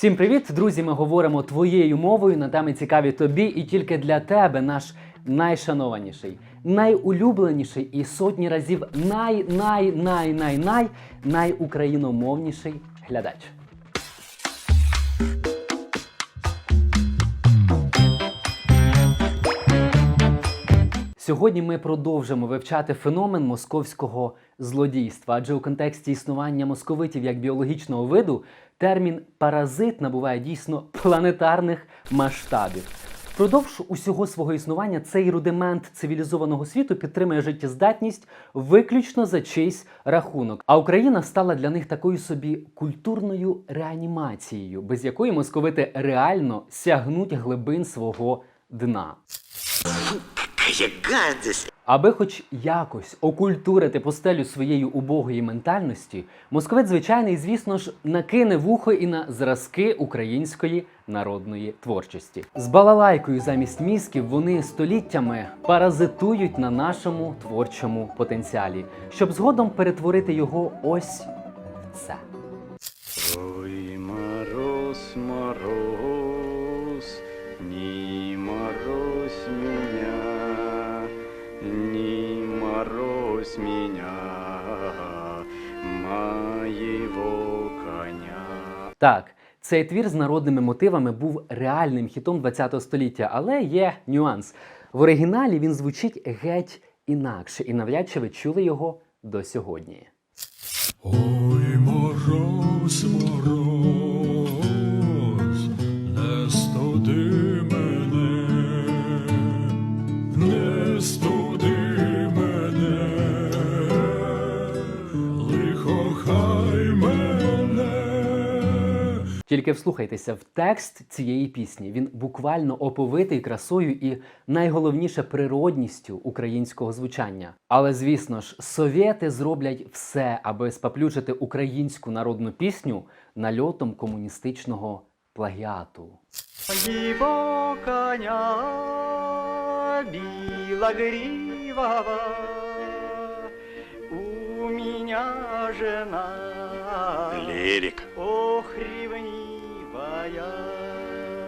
Всім привіт, друзі! Ми говоримо твоєю мовою на теми цікаві тобі і тільки для тебе наш найшанованіший, найулюбленіший і сотні разів най най най най най найукраїномовніший глядач. Сьогодні ми продовжимо вивчати феномен московського злодійства, адже у контексті існування московитів як біологічного виду термін паразит набуває дійсно планетарних масштабів. Впродовж усього свого існування цей рудимент цивілізованого світу підтримує життєздатність виключно за чийсь рахунок. А Україна стала для них такою собі культурною реанімацією, без якої московити реально сягнуть глибин свого дна. Какая гадость! Аби хоч якось окультурити постелю своєї убогої ментальності, московит звичайний, звісно ж, накине вухо і на зразки української народної творчості. З балалайкою замість мізків вони століттями паразитують на нашому творчому потенціалі, щоб згодом перетворити його ось в це. Так, цей твір з народними мотивами був реальним хітом ХХ століття, але є нюанс. В оригіналі він звучить геть інакше, і навряд чи ви чули його до сьогодні. Ой, мороз, мороз, не студи мене, не студи Тільки вслухайтеся в текст цієї пісні. Він буквально оповитий красою і найголовніше природністю українського звучання. Але звісно ж, совєти зроблять все, аби спаплючити українську народну пісню нальотом комуністичного плагіату. Его коня белогривого у меня жена Лирик. ох ревнивая.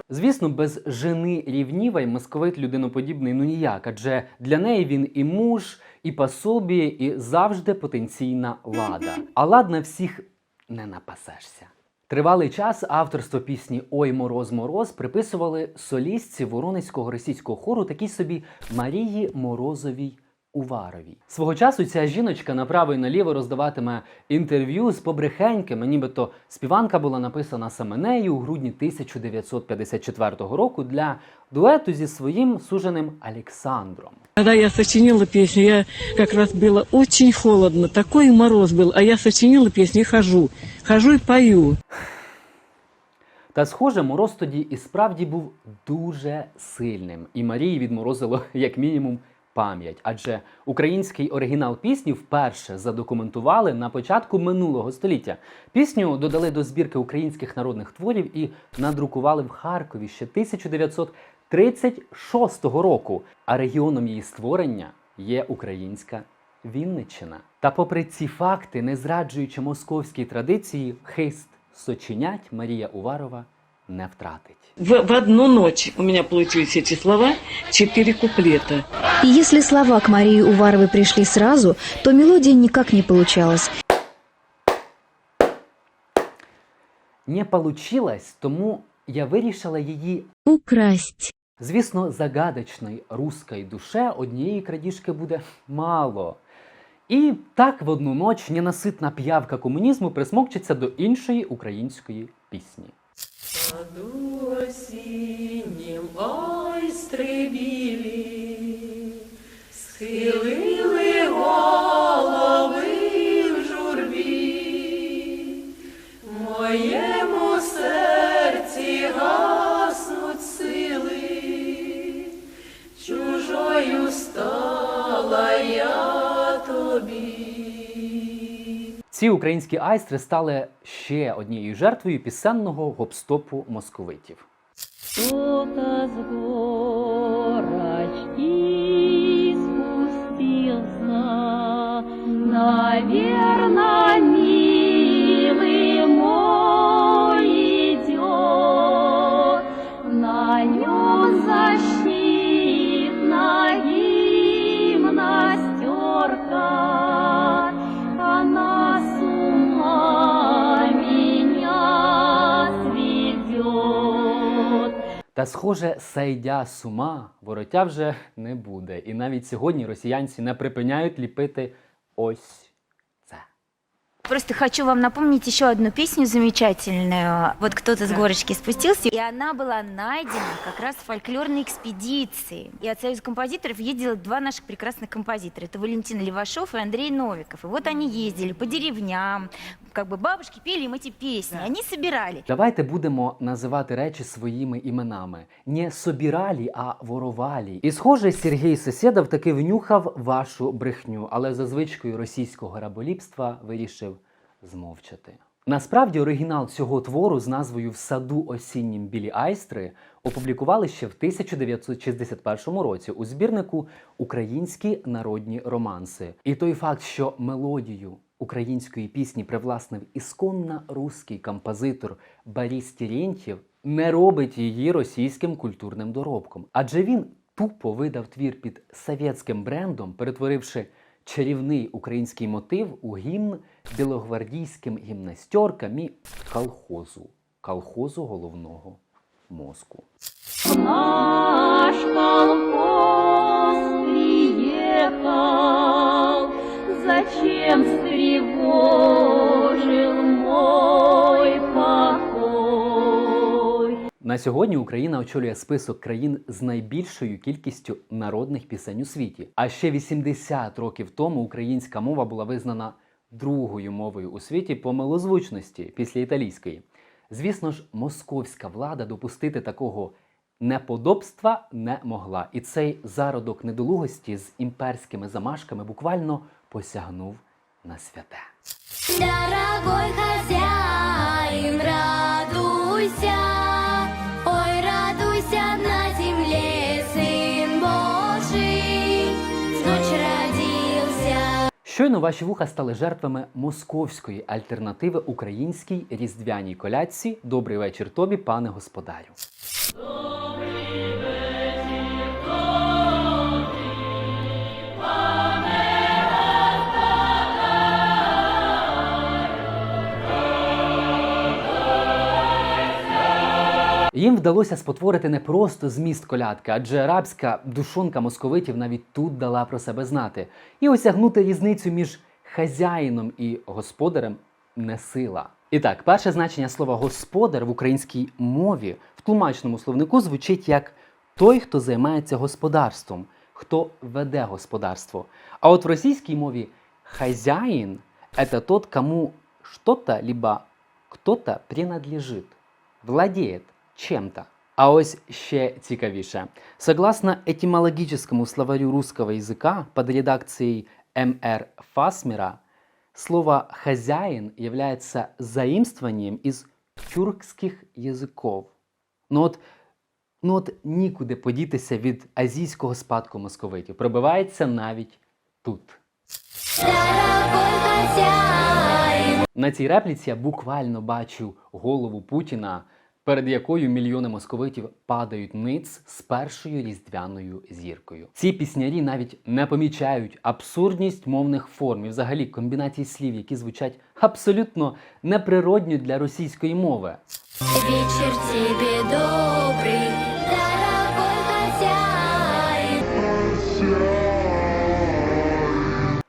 Звісно, без жени рівнівай московит людиноподібний ну ніяк, адже для неї він і муж, і пособіє, і завжди потенційна лада. А лад на всіх не напасешся. Тривалий час авторство пісні Ой мороз мороз приписували солістці Воронезького російського хору такій собі Марії Морозовій Уваровій. Свого часу ця жіночка направо і наліво роздаватиме інтерв'ю з побрехеньками, нібито співанка була написана саме нею у грудні 1954 року для дуету зі своїм суженим Олександром. Когда я сочинила песню, я как раз было очень холодно, такой мороз был, а я сочинила песню и хожу, хожу и пою. Та схоже, мороз тоді і справді був дуже сильним, і Марії відморозило як мінімум пам'ять, адже український оригінал пісні вперше задокументували на початку минулого століття. Пісню додали до збірки українських народних творів і надрукували в Харкові ще 1936 року. А регіоном її створення є українська Вінниччина. Та попри ці факти, не зраджуючи московській традиції, хист сочинять Марія Уварова не втратить. В, в одну ночь у меня получились эти слова, четыре куплета. И если слова к Марии Уваровой пришли сразу, то мелодия никак не получалась. Не получилось, тому я вирішила її. Украсть. Звісно, загадочної руської душе однієї крадіжки буде мало. І так в одну ноч ненаситна п'явка комунізму присмокчиться до іншої української пісні. Саду осіннім ойстри білі, схилили голови в журбі, моєму серці гаснуть сили, чужою стала я тобі. Ці українські айстри стали ще однією жертвою пісенного гопстопу московитів. Наверно, Та схоже, сайдя з ума вороття вже не буде. І навіть сьогодні росіянці не припиняють ліпити ось це. Просто хочу вам напомнить еще одну песню замечательную. Вот кто-то с горочки спустился, и она была найдена как раз в фольклорной экспедиции. И от Союза композиторов ездили два наших прекрасных композитора. Это Валентин Левашов и Андрей Новиков. И вот они ездили по деревням, как бы бабушки пели им эти песни. Они собирали. Давайте будемо називати речі своїми іменами. Не собіралі, а воровалі. І схоже, Сергій Сесєдов таки внюхав вашу брехню, але за звичкою російського раболіпства вирішив змовчати. Насправді оригінал цього твору з назвою В саду осіннім білі айстри опублікували ще в 1961 році у збірнику Українські народні романси. І той факт, що мелодію української пісні привласнив ісконно русський композитор Борис Терентьєв, не робить її російським культурним доробком. Адже він тупо видав твір під совєтським брендом, перетворивши чарівний український мотив у гімн білогвардійським гімнастеркам і колхозу, колхозу головного мозку. Наш колхоз Зачем встревожил мой покой? На сьогодні Україна очолює список країн з найбільшою кількістю народних пісень у світі. А ще 80 років тому українська мова була визнана другою мовою у світі по милозвучності після італійської. Звісно ж, московська влада допустити такого неподобства не могла, і цей зародок недолугості з імперськими замашками буквально посягнув на святе. Дорогой хозяин, радуйся, ой, радуйся на земле, сын Божий, в ночь родился. Щойно ваші вуха стали жертвами московської альтернативи українській різдвяній колядці. Добрий вечір тобі, пане господарю. Їм вдалося спотворити не просто зміст колядки, адже арабська душонка московитів навіть тут дала про себе знати. І осягнути різницю між хазяїном і господарем не сила. І так, перше значення слова господар в українській мові в тлумачному словнику звучить як той, хто займається господарством, хто веде господарство. А от в російській мові хазяїн это тот, кому что-то либо кто-то принадлежит, владеет чем-то. А ось ще цікавіше. Согласно этимологическому словарю русского языка под редакцией М.Р. Фасмера, слово «хозяин» является заимствованием из тюркських язиков. Ну от, ну от нікуди подітися від азійського спадку московитів. Пробивається навіть тут. На цій репліці я буквально бачу голову Путіна, перед якою мільйони московитів падають ниць з першою різдвяною зіркою. Ці піснярі навіть не помічають абсурдність мовних форм і взагалі комбінацій слів, які звучать абсолютно неприродньо для російської мови. Вечір тебе добрый,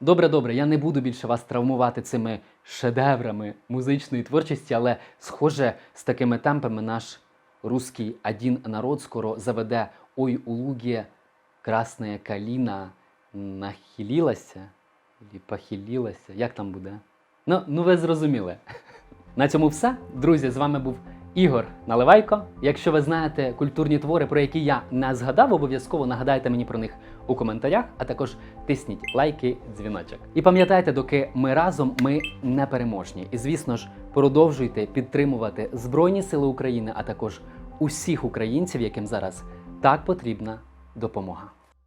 Добре, добре, я не буду більше вас травмувати цими шедеврами музичної творчості, але схоже, з такими темпами наш русський один народ скоро заведе Ой у луге красная каліна нахилілася і похилілася. Як там буде? Ну, ну ви зрозуміли. На цьому все. Друзі, з вами був Ігор Наливайко. Якщо ви знаєте культурні твори, про які я не згадав, обов'язково нагадайте мені про них у коментарях, а також тисніть лайки, дзвіночок. І пам'ятайте, доки ми разом, ми непереможні. І звісно ж, продовжуйте підтримувати Збройні Сили України, а також усіх українців, яким зараз так потрібна допомога.